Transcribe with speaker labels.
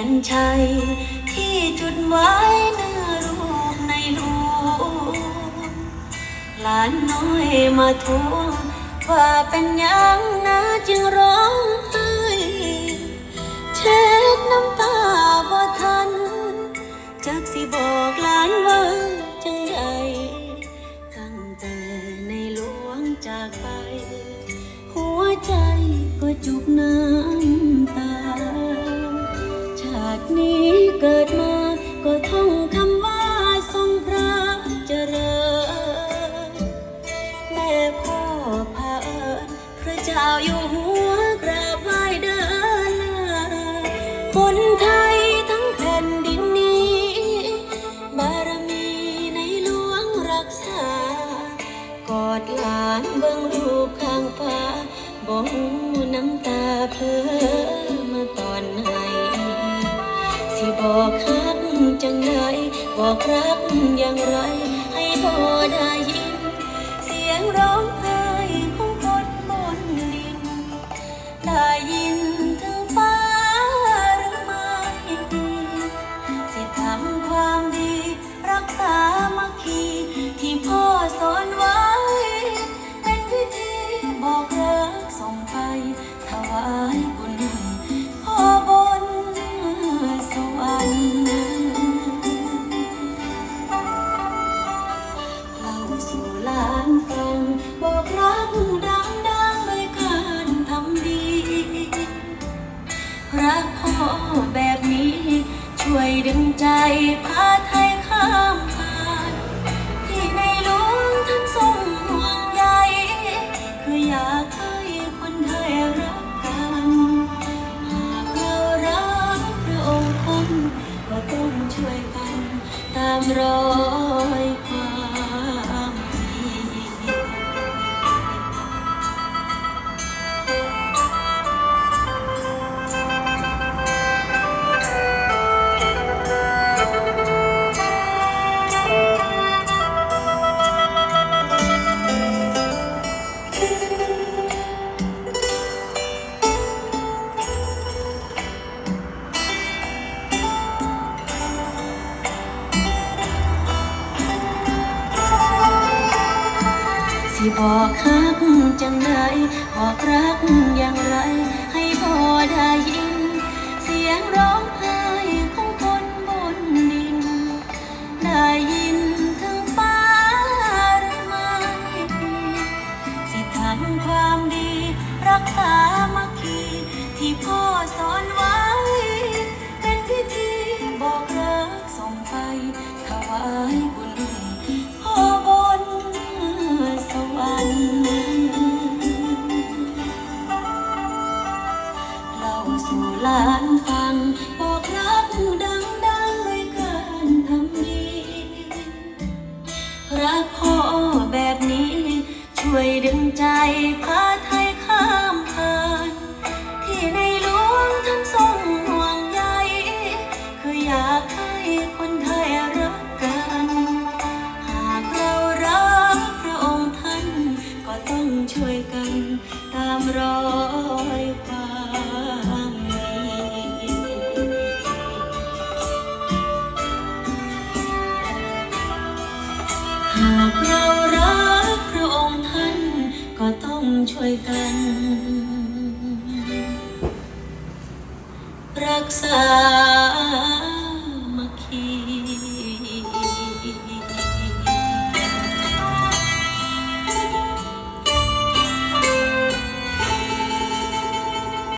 Speaker 1: ยนชัย ที่จุดไว้เนื้อรูปในหลวงหลานน้อยมาทวงว่าเป็นยังนะจึงร้องไห้เช็ดน้ำตาบ่ทันจักสิบอกหลานว่าจังใดตั้งแต่ในหลวงจากไป หัวใจก็จุกน้ำตา นี้เกิดมาก็ท่องคำว่าทรงพระเจริญ แม่พ่อพาเอิญพระเจ้าอยู่หัวกราบไหว้เดินหน้าคนไทยทั้งแผ่นดินนี้ บารมีในหลวงรักษา กอดหลานเบิ่งรูปข้างฟ้าบ่หูน้ำตาเพลิน บอกรักจังไดบอกรักอย่างไร ให้พ่อได้ยิน เสียงร้องไห้ของคนบนดิน ได้ยินถึงฟ้าหรือไม่สิทำความดี รักษามัคคีที่พ่อสอนไว้ เป็นวิธีบอกรักส่งไปถวายบุญ รักพ่อแบบนี้ ช่วยดึงใจพาไทยข้ามผ่าน ที่ในหลวงท่านทรงห่วงใยคืออยากให้คนไทยรักกันหากเรารักพระองค์ท่านก็ต้องช่วยกันตามรอย สิบอกรักจังไรบอกรักอย่างไร ให้พ่อได้ยิน เสียงร้องไห้ของคนบนดิน ได้ยินถึงฟ้าหรือไม่สิทำความดี รักษามัคคีที่พ่อสอนไว้ สู่ลานฟังบอกรักดังๆด้วยการทำดีรักพ่อแบบนี้ ช่วยดึงใจพาไทยข้ามผ่าน ที่ในหลวงท่านทรงห่วงใยคืออยากให้คนไทยรักกัน หากเรารักพระองค์ท่านก็ต้องช่วยกันตามรอยค ช่วยกัน รักษา